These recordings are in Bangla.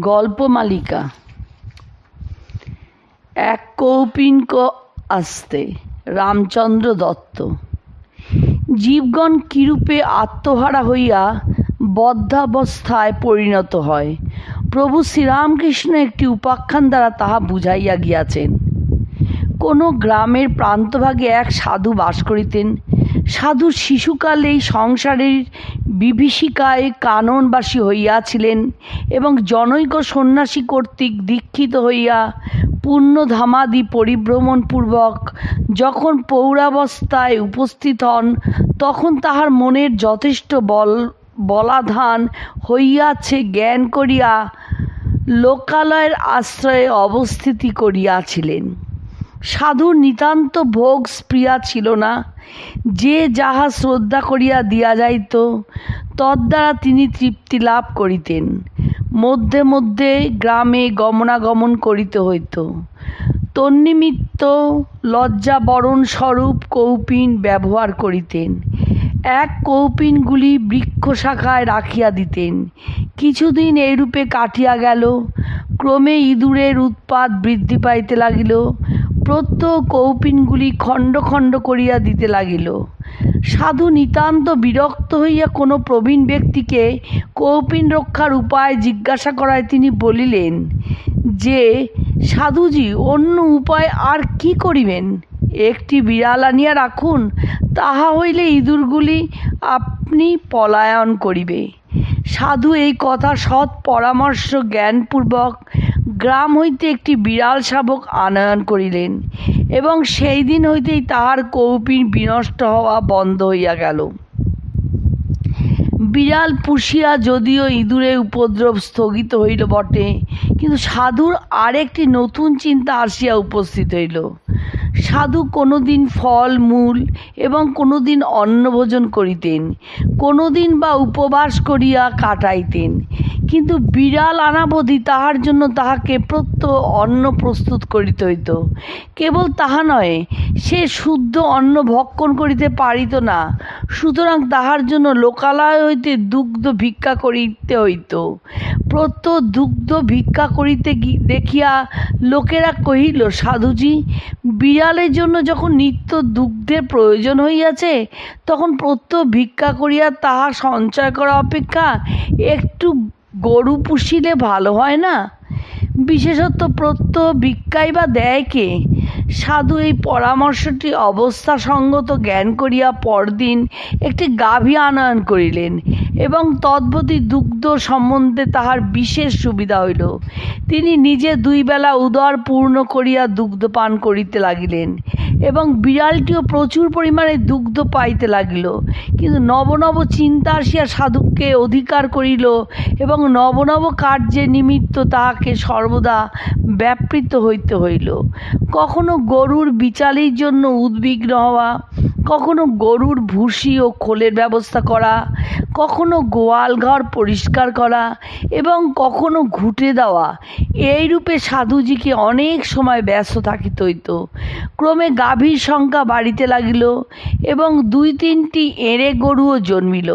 গল্পমালিকা এক কৌপিনক আসতে রামচন্দ্র দত্ত। জীবগণ কিরূপে আত্মহারা হইয়া বদ্ধাবস্থায় পরিণত হয়। প্রভু শ্রীরামকৃষ্ণ একটি উপাখ্যান দ্বারা তাহা বুঝাইয়া গিয়াছেন। কোনো গ্রামের প্রান্তভাগে এক সাধু বাস করিতেন। সাধু শিশুকালেই সংসারের বিভীষিকায় কাননবাসী হইয়াছিলেন এবং জনৈক সন্ন্যাসী কর্তৃক দীক্ষিত হইয়া পুণ্যধামাদি পরিভ্রমণপূর্বক যখন পৌরাবস্থায় উপস্থিত হন, তখন তাহার মনের যথেষ্ট বল, বলাধান হইয়াছে জ্ঞান করিয়া লোকালয়ের আশ্রয়ে অবস্থিতি করিয়াছিলেন। সাধুর নিতান্ত ভোগ স্প্রিয়া ছিল না। যে যাহা শ্রদ্ধা করিয়া দিয়া যাইত তদ্বারা তিনি তৃপ্তি লাভ করিতেন। মধ্যে মধ্যে গ্রামে গমনাগমন করিতে হইত। তন্নিমিত্ত লজ্জাবরণ স্বরূপ কৌপিন ব্যবহার করিতেন। এক কৌপিনগুলি বৃক্ষ শাখায় রাখিয়া দিতেন। কিছুদিন এইরূপে কাটিয়া গেল। ক্রমে ইঁদুরের উৎপাত বৃদ্ধি পাইতে লাগিল। প্রত্যহ কৌপিনগুলি খণ্ড খণ্ড করিয়া দিতে লাগিল। সাধু নিতান্ত বিরক্ত হইয়া কোনো প্রবীণ ব্যক্তিকে কৌপিন রক্ষার উপায় জিজ্ঞাসা করায় তিনি বলিলেন, যে, সাধুজি, অন্য উপায় আর কি করিবেন? একটি বিড়াল আনিয়া রাখুন, তাহা হইলে ইঁদুরগুলি আপনি পলায়ন করিবে। সাধু এই কথা সৎ পরামর্শ জ্ঞানপূর্বক গ্রাম হইতে একটি বিড়াল শাবক আনয়ন করিলেন, এবং সেই দিন হইতেই তাহার কৌপিন বিনষ্ট হওয়া বন্ধ হইয়া গেল। বিড়াল পুষিয়া যদিও ইঁদুরের উপদ্রব স্থগিত হইল বটে, কিন্তু সাধুর আরেকটি নতুন চিন্তা আসিয়া উপস্থিত হইল। সাধু কোনো দিন ফল, মূল এবং কোনো দিন অন্নভোজন করিতেন কোনো দিন বা উপবাস করিয়া কাটাইতেন কিন্তু বিড়াল আনাবধি তাহার জন্য তাহাকে প্রত্যহ অন্ন প্রস্তুত করিতে হইত কেবল তাহা নয়, সে শুদ্ধ অন্ন ভক্ষণ করিতে পারিত না, সুতরাং তাহার জন্য লোকালয় হইতে দুগ্ধ ভিক্ষা করিতে হইত। প্রত্যহ দুগ্ধ ভিক্ষা করিতে দেখিয়া লোকেরা কহিল, সাধুজি, বিড়ালের জন্য যখন নিত্য দুগ্ধের প্রয়োজন হইয়াছে, তখন প্রত্যহ ভিক্ষা করিয়া তাহা সঞ্চয় করা অপেক্ষা একটু গরু পুষিলে ভালো হয় না? বিশেষত প্রত্যহ ভিক্ষাই বা দেয় কে? সাধু এই পরামর্শটি অবস্থাসঙ্গত জ্ঞান করিয়া পরদিন একটি গাভী আনয়ন করিলেন। এবং তদ্বতী দুগ্ধ সম্বন্ধে তাহার বিশেষ সুবিধা হইল। তিনি নিজে দুই বেলা উদর পূর্ণ করিয়া দুগ্ধ পান করিতে লাগিলেন এবং বিড়ালটিও প্রচুর পরিমাণে দুগ্ধ পাইতে লাগিল। কিন্তু নব নব চিন্তা আসিয়া সাধুকে অধিকার করিল এবং নবনব নব কার্যের নিমিত্ত তাহাকে সর্বদা ব্যাপৃত হইতে হইল। কখনো গরুর বিচালির জন্য উদ্বিগ্ন হওয়া কখনো গরুর ভুসি ও খোলের ব্যবস্থা করা, কখনো গোয়াল ঘর পরিষ্কার করা এবং কখনো ঘুটে দেওয়া। এই রূপে সাধুজিকে অনেক সময় ব্যস্ত থাকিত হইত ক্রমে গাভীর সংখ্যা বাড়িতে লাগিল এবং দুই তিনটি এঁড়ে গরুও জন্মিল।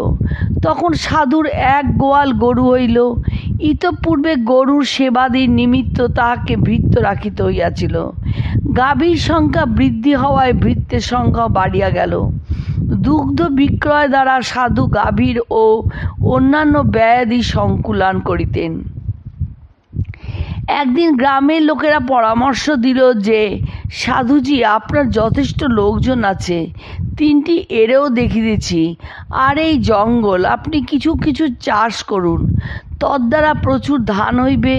তখন সাধুর এক গোয়াল গরু হইল। ইতপূর্বে গরুর সেবাদির নিমিত্ত তাহাকে ভৃত্য রাখিতে হইয়াছিল। গাভীর সংখ্যা বৃদ্ধি হওয়ায় ভৃত্যের সংখ্যা বাড়িয়া গেল। দুগ্ধ বিক্রয় দ্বারা সাধু গাভীর ও অন্যান্য ব্যয়াদি সংকুলান করিতেন। একদিন গ্রামের লোকেরা পরামর্শ দিল যে, সাধুজি, আপনার যথেষ্ট লোকজন আছে। তিনটি এরেও দেখিতেছি। আর এই জঙ্গল, আপনি কিছু কিছু চাষ করুন। তদ্বারা প্রচুর ধান হইবে।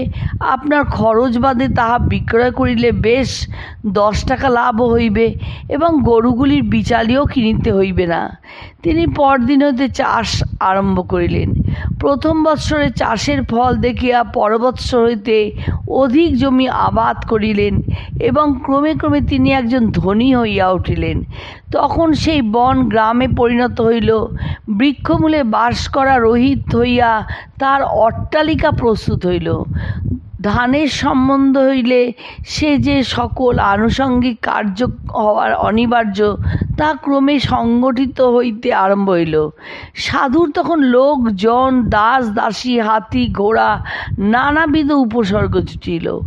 আপনার খরচ বাদে তাহা বিক্রয় করিলে বেশ দশ টাকা লাভ হইবে এবং গরুগুলির বিচালিও কিনিতে হইবে না। তিনি পরদিন হইতে চাষ আরম্ভ করিলেন। প্রথম বৎসরে চাষের ফল দেখিয়া পর বৎসর হইতে অধিক জমি আবাদ করিলেন এবং ক্রমে ক্রমে তিনি একজন ধনী হইয়া উঠিলেন। তখন সেই বন গ্রামে পরিণত হইল। বৃক্ষমূলে বাস করা রোহিত হইয়া তার অট্টালিকা প্রস্তুত হইল। ধানের সম্বন্ধ হইলে সে যে সকল আনুষঙ্গিক কার্য হওয়ার অনিবার্য তাহা ক্রমে সংগঠিত হইতে আরম্ভ হইল। সাধুর তখন লোকজন দাস, দাসী, হাতি, ঘোড়া, নানাবিধ উপসর্গ জুটিল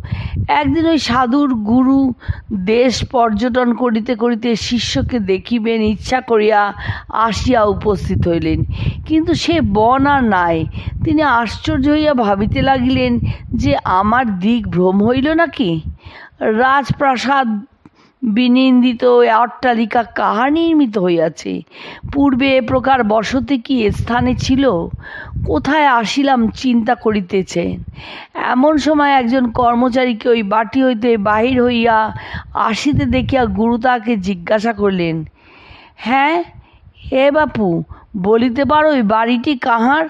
একদিন ওই সাধুর গুরু দেশ পর্যটন করিতে করিতে শিষ্যকে দেখিবেন, ইচ্ছা করিয়া আসিয়া উপস্থিত হইলেন। কিন্তু সে বন আর নাই। তিনি আশ্চর্য হইয়া ভাবিতে লাগিলেন যে, আমার দিক ভ্রম হইল নাকি? রাজপ্রাসাদ বিনিন্দিত অট্টালিকা কাহা নির্মিত হইয়াছে? পূর্বে এ প্রকার বসতি কি স্থানে ছিল? কোথায় আসিলাম চিন্তা করিতেছেন? এমন সময় একজন কর্মচারীকে ওই বাটি হইতে বাহির হইয়া আসিতে দেখিয়া গুরু তাহাকে জিজ্ঞাসা করলেন হ্যাঁ হে বাপু, বলিতে পারো ওই বাড়িটি কাহার?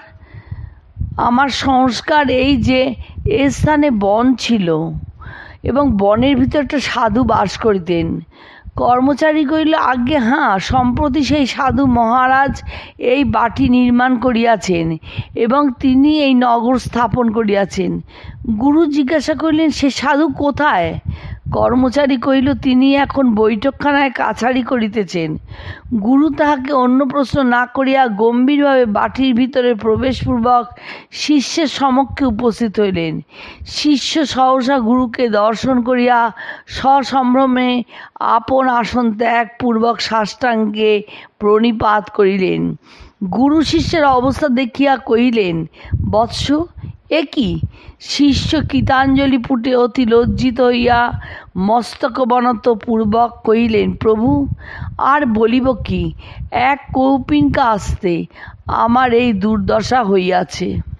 আমার সংস্কার এই যে এ স্থানে বন ছিল। এবং বনের ভিতর একটা সাধু বাস করিতেন। কর্মচারী কহিল, আজ্ঞে, হাঁ, সম্প্রতি সেই সাধু মহারাজ এই বাটি নির্মাণ করিয়াছেন এবং তিনি এই নগর স্থাপন করিয়াছেন। গুরু জিজ্ঞাসা করিলেন, সে সাধু কোথায়? কর্মচারী কহিল, তিনি এখন বৈঠকখানায় কাছারি করিতেছেন। গুরু তাহাকে অন্য প্রশ্ন না করিয়া গম্ভীরভাবে বাটির ভিতরে প্রবেশপূর্বক শিষ্যের সমক্ষে উপস্থিত হইলেন। শিষ্য সহসা গুরুকে দর্শন করিয়া সসম্ভ্রমে আপন আসন ত্যাগপূর্বক সাষ্টাঙ্গে প্রণিপাত করিলেন। গুরু শিষ্যের অবস্থা দেখিয়া কহিলেন, বৎস এ কি? শিষ্য কীতাঞ্জলি পুটে অতি লজ্জিত হইয়া মস্তক বনত পূর্বক কহিলেন, প্রভু, আর বলিব কি? এক কৌপিনকা আসতে আমার এই দুর্দশা হইয়াছে।